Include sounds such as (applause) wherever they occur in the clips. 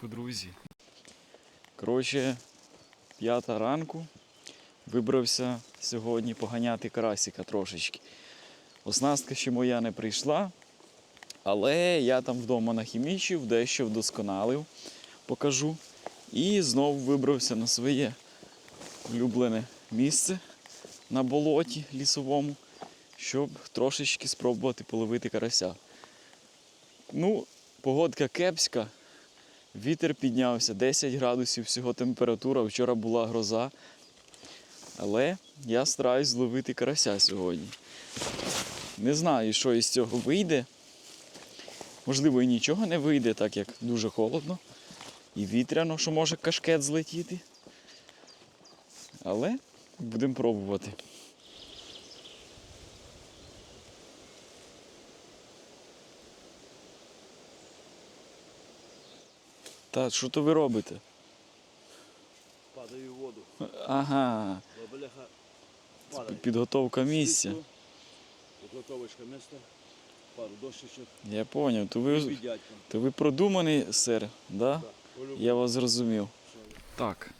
ранку, друзі. Коротше, п'ята ранку. Вибрався сьогодні поганяти карасика трошечки. Оснастка ще моя не прийшла, але я там вдома нахімічив, дещо вдосконалив, покажу. І знову вибрався на своє улюблене місце на болоті лісовому, щоб трошечки спробувати половити карася. Ну, погодка кепська, вітер піднявся, 10 градусів всього температура, вчора була гроза. Але я стараюсь зловити карася сьогодні. Не знаю, що із цього вийде. Можливо, і нічого не вийде, так як дуже холодно і вітряно, що може кашкет злетіти. Але будемо пробувати. Так, що то ви робите? Падаю в воду. Ага, Бо бляха це падає. підготовка місця. Підготовочка міста. Пару дощечок. Я зрозумів. То ви, то ви продуманий, сер, да? Я вас зрозумів. Так,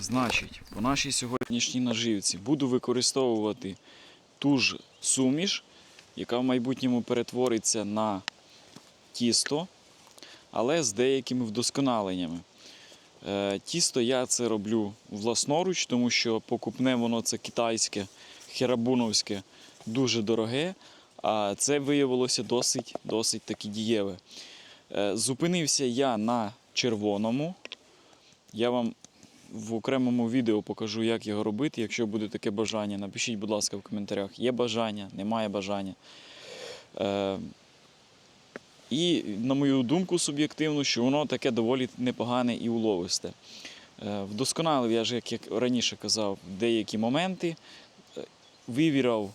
значить, по нашій сьогоднішній наживці буду використовувати ту ж суміш, яка в майбутньому перетвориться на тісто, але з деякими вдосконаленнями. Е, тісто я це роблю власноруч, тому що покупне воно це китайське, херабуновське, дуже дороге, а це виявилося досить, досить таки дієве. Е, Зупинився я на червоному. Я вам в окремому відео покажу, як його робити. Якщо буде таке бажання, напишіть, будь ласка, в коментарях. Є бажання, немає бажання. І, на мою думку, суб'єктивну, що воно таке доволі непогане і уловисте. Е, вдосконалив я ж, як раніше казав, деякі моменти, е, вивірав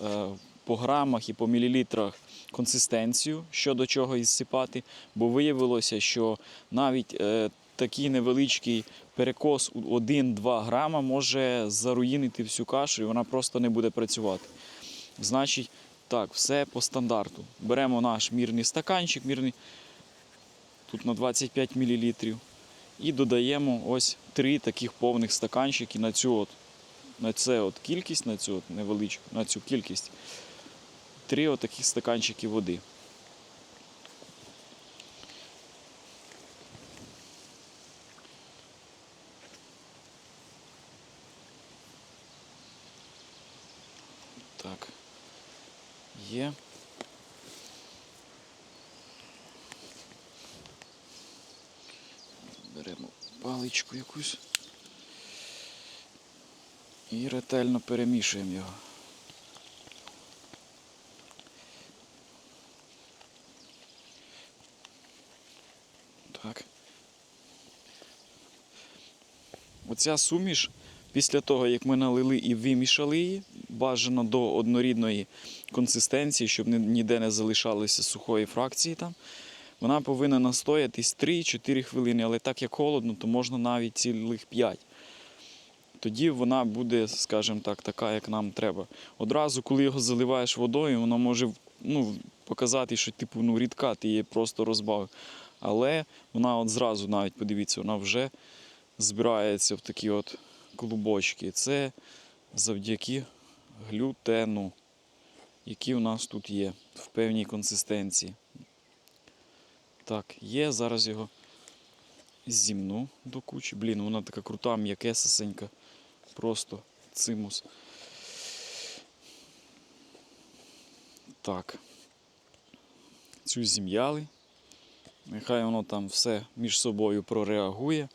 е, по грамах і по мілілітрах консистенцію, що до чого ізсипати, бо виявилося, що навіть такий невеличкий перекос у 1-2 грама може заруїнити всю кашу і вона просто не буде працювати. Значить, так, все по стандарту. Беремо наш мірний стаканчик, мірний тут на 25 мл, і додаємо ось три таких повних стаканчики на цю от, на це от кількість, на цю от невеличку, на цю кількість. Три отаких стаканчики води. Так. Є. Беремо паличку якусь і ретельно перемішуємо його. Так. Оця суміш, після того, як ми налили і вимішали її, бажано до однорідної консистенції, щоб ніде не залишалося сухої фракції там. Вона повинна настоятись 3-4 хвилини, але так як холодно, то можна навіть цілих 5. Тоді вона буде, скажімо так, така, як нам треба. Одразу, коли його заливаєш водою, воно може ну, показати, що типу, ну, рідка, ти її просто розбавив. Але вона от зразу навіть, подивіться, вона вже збирається в такі от клубочки. Це завдяки глютену, який у нас тут є в певній консистенції. Так, є, зараз його зімну до кучі. Блін, вона така крута, м'якесесенька. Просто цимус. Так. Цю зім'яли. Нехай воно там все між собою прореагує.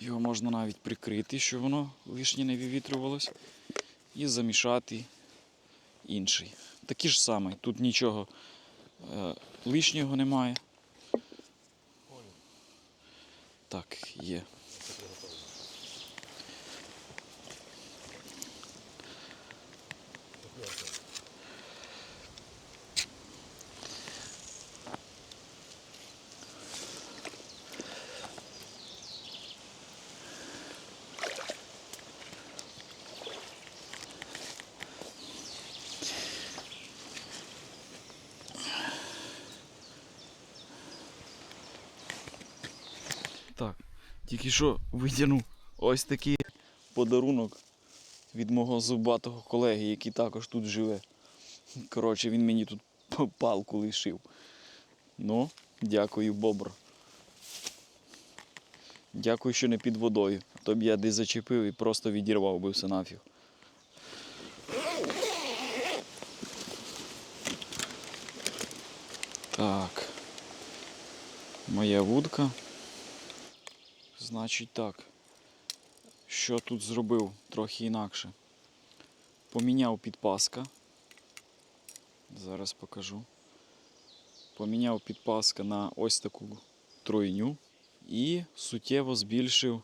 Його можна навіть прикрити, щоб воно лишнє не вивітрювалось. І замішати інший. Такий ж самий. Тут нічого е, лишнього немає. Так, є. Тільки що витягнув ось такий подарунок від мого зубатого колеги, який також тут живе. Коротше, він мені тут палку лишив. Ну, дякую, бобр. Дякую, що не під водою. То б я десь зачепив і просто відірвав би все нафіг. Так. Моя вудка. Значить так. Що тут зробив трохи інакше? Поміняв підпаска. Зараз покажу. Поміняв підпаска на ось таку тройню і суттєво збільшив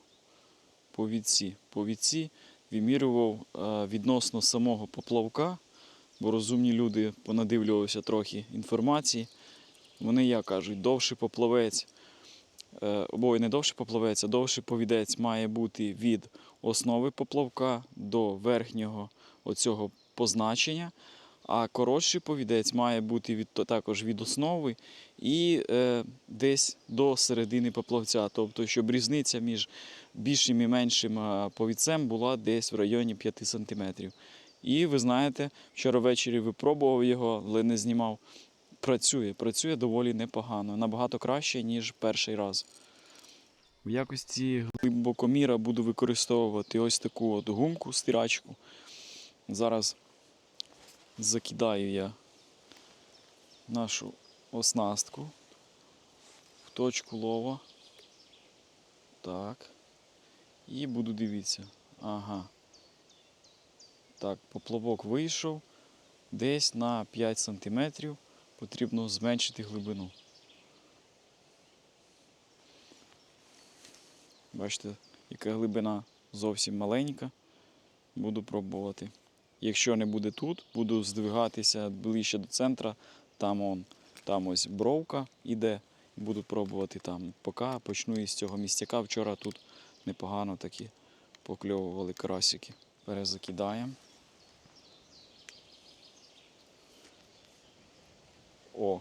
повідці. Повідці вимірював е, відносно самого поплавка, бо розумні люди понадивлювалися трохи інформації. Вони як кажуть, довший поплавець, е, або не довший поплавець, довший повідець має бути від основи поплавка до верхнього оцього позначення. А коротший повідець має бути від, також від основи і е, десь до середини поплавця. Тобто, щоб різниця між більшим і меншим е, повідцем була десь в районі 5 см. І ви знаєте, вчора ввечері випробував його, але не знімав. Працює, працює доволі непогано, набагато краще, ніж перший раз. В якості глибокоміра буду використовувати ось таку от гумку, стирачку. Зараз закидаю я нашу оснастку в точку лова. Так. І буду дивитися. Ага. Так, поплавок вийшов. Десь на 5 см потрібно зменшити глибину. Бачите, яка глибина зовсім маленька. Буду пробувати. Якщо не буде тут, буду здвигатися ближче до центра. Там, он, там ось бровка іде. Буду пробувати там. Поки почну із цього містяка. Вчора тут непогано такі покльовували карасики. Перезакидаємо. О,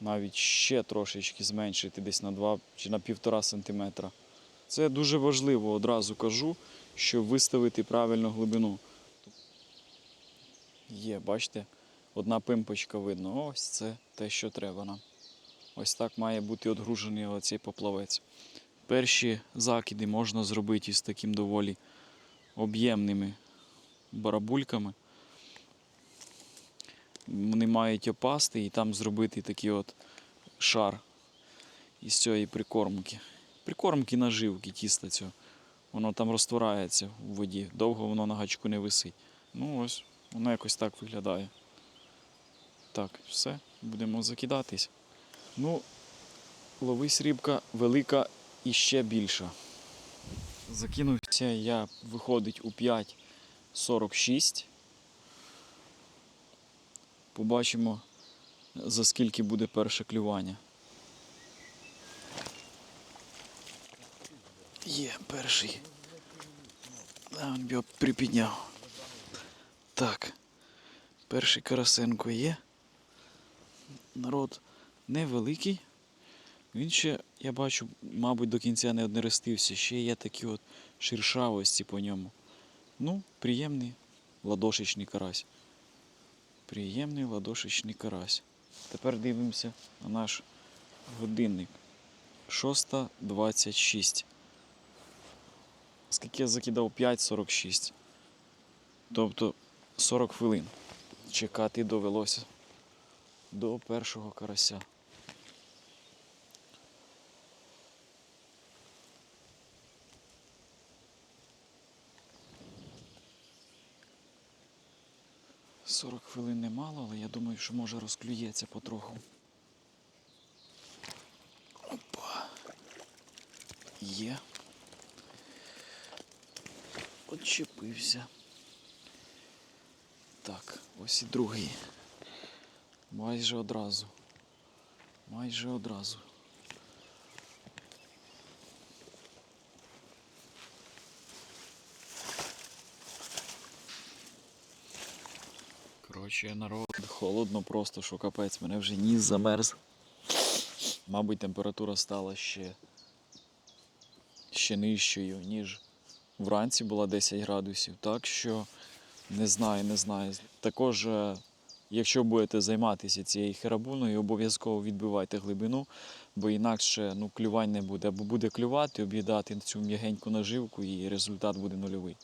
навіть ще трошечки зменшити десь на 2 чи на 1,5 см. Це дуже важливо, одразу кажу, щоб виставити правильну глибину. Є, бачите, одна пимпочка видно. Ось це те, що треба нам. Ось так має бути одгружений оцей поплавець. Перші закиди можна зробити із таким доволі об'ємними барабульками. Вони мають опасти і там зробити такий от шар із цієї прикормки. Прикормки наживки, тіста цього. Воно там розтворається в воді. Довго воно на гачку не висить. Ну ось, воно якось так виглядає. Так, все, будемо закидатись. Ну, ловись рибка велика і ще більша. Закинувся я, виходить у 5,46. Побачимо, за скільки буде перше клювання. Є перший. А, він його припідняв. Так. Перший карасенко є. Народ невеликий. Він ще, я бачу, мабуть, до кінця не однерестився. Ще є такі от шершавості по ньому. Ну, приємний ладошечний карась. Приємний ладошечний карась. Тепер дивимося на наш годинник. 6.26. Скільки я закидав 5.46. Тобто 40 хвилин. Чекати довелося до першого карася. Сорок хвилин немало, але я думаю, що може розклюється потроху. Опа. Є. Отчепився. Так, ось і другий. Майже одразу. Майже одразу. Коротше, народ, холодно просто, що капець, мене вже ніс замерз. Мабуть, температура стала ще ще нижчою, ніж вранці була 10 градусів. Так що не знаю, не знаю. Також, е, якщо будете займатися цією херабуною, обов'язково відбивайте глибину, бо інакше ну, клювань не буде. Або буде клювати, об'їдати цю м'ягеньку наживку і результат буде нульовий.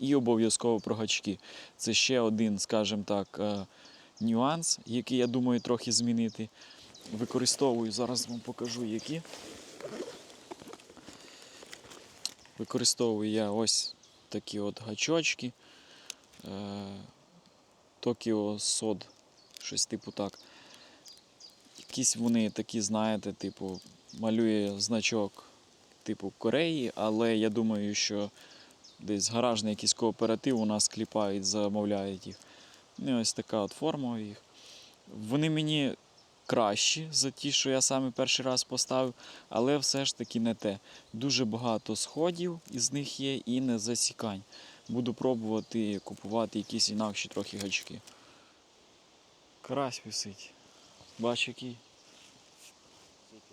І обов'язково про гачки. Це ще один, скажімо так, е, нюанс, який я думаю трохи змінити. Використовую, зараз вам покажу які. Використовую я ось такі от гачочки. Е, Tokyo Sod, щось типу так. Якісь вони такі, знаєте, типу, малює значок типу Кореї, але я думаю, що десь гаражний якийсь кооператив у нас кліпають, замовляють їх. Ну, і ось така от форма їх. Вони мені кращі за ті, що я саме перший раз поставив, але все ж таки не те. Дуже багато сходів із них є і не засікань. Буду пробувати купувати якісь інакші трохи гачки. Карась висить. Бач який.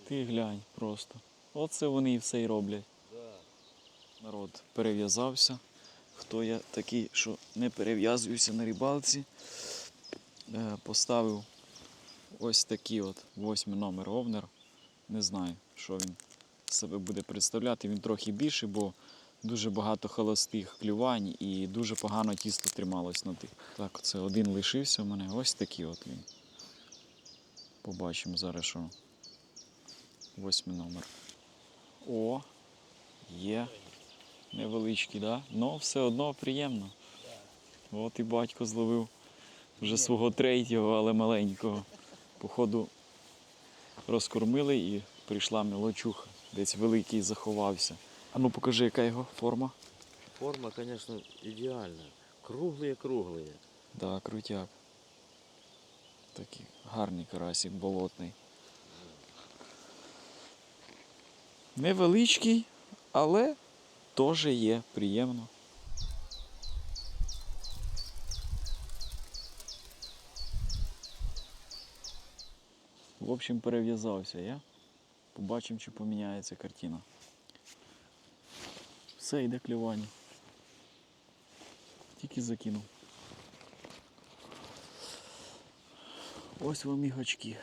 Ти глянь просто. Оце вони і все й роблять. Народ перев'язався. Хто я такий, що не перев'язуюся на рибалці. Е, Поставив ось такий от восьмий номер овнер. Не знаю, що він себе буде представляти. Він трохи більший, бо дуже багато холостих клювань і дуже погано тісто трималось на тих. Так, це один лишився у мене. Ось такий от він. Побачимо зараз, що восьмий номер. О, є. Невеличкий, да? Ну, все одно приємно. От і батько зловив вже свого третього, але маленького. Походу розкормили і прийшла мелочуха. Десь великий заховався. А ну покажи, яка його форма. Форма, звісно, ідеальна. Круглі, круглі. Да, крутяк. Такий гарний карасик болотний. Невеличкий, але теж є приємно. В общем, перев'язався я. Побачимо, чи поміняється картина. Все, йде клювання. Тільки закинув. Ось вам і гачки.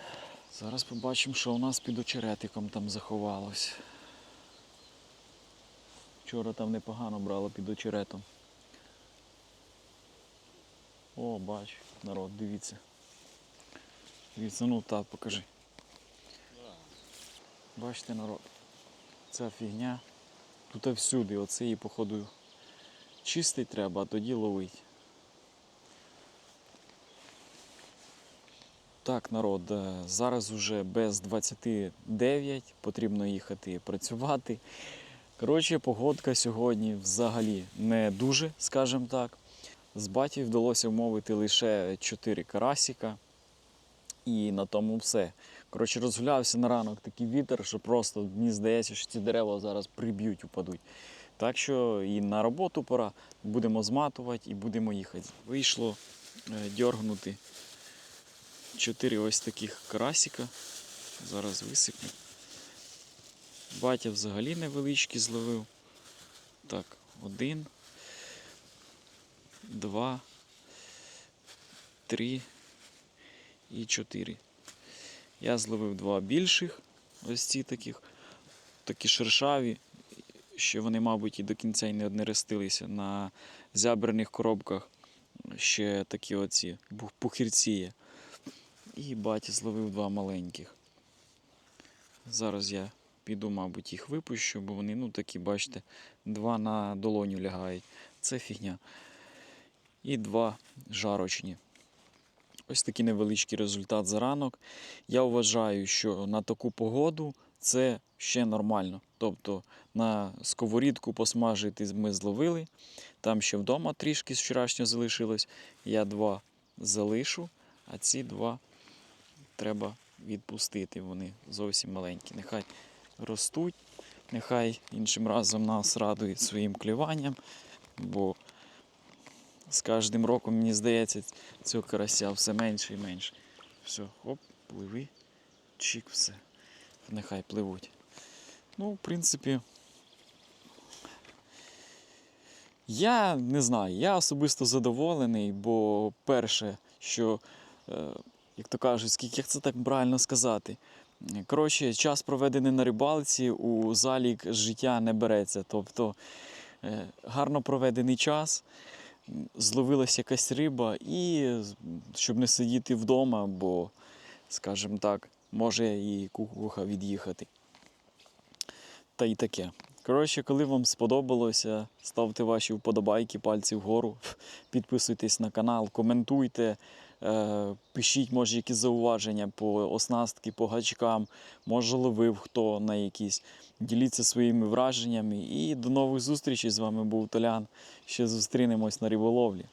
Зараз побачимо, що у нас під очеретиком там заховалось. Вчора там непогано брало під очеретом. О, бач, народ, дивіться. Дивіться, ну так, покажи. Бачите, народ. Ця фігня. Тут всюди, оце її, походу, чистить треба, а тоді ловить. Так, народ, е, зараз уже без 29 потрібно їхати працювати. Коротше, погодка сьогодні взагалі не дуже, скажімо так. З батьків вдалося вмовити лише 4 карасіка. І на тому все. Коротше, розгулявся на ранок такий вітер, що просто мені здається, що ці дерева зараз приб'ють, упадуть. Так що і на роботу пора, будемо зматувати і будемо їхати. Вийшло е, дьоргнути чотири ось таких карасика. Зараз висиплю. Батя взагалі невеличкий зловив. Так, один, два, три і чотири. Я зловив два більших, ось ці таких, такі шершаві, що вони, мабуть, і до кінця й не однерестилися. На зябраних коробках ще такі оці пухирці є. І батя зловив два маленьких. Зараз я піду, мабуть, їх випущу, бо вони, ну, такі, бачите, два на долоню лягають. Це фігня. І два жарочні. Ось такий невеличкий результат за ранок. Я вважаю, що на таку погоду це ще нормально. Тобто на сковорідку посмажити ми зловили. Там ще вдома трішки з вчорашнього залишилось. Я два залишу, а ці два треба відпустити. Вони зовсім маленькі. Нехай ростуть, нехай іншим разом нас радують своїм клюванням, бо з кожним роком, мені здається, цього карася все менше і менше. Все, оп, пливи, чик, все. Нехай пливуть. Ну, в принципі, Я не знаю, я особисто задоволений, бо перше, що, е, як то кажуть, скільки як це так правильно сказати. Коротше, час проведений на рибалці у залік життя не береться. Тобто е, гарно проведений час, м, зловилась якась риба, і щоб не сидіти вдома, бо, скажімо так, може і кукуха від'їхати. Та й таке. Коротше, коли вам сподобалося, ставте ваші вподобайки, пальці вгору, (laughs) підписуйтесь на канал, коментуйте, пишіть, може, якісь зауваження по оснастки, по гачкам, може ловив хто на якісь. Діліться своїми враженнями. І до нових зустрічей. З вами був Толян. Ще зустрінемось на риболовлі.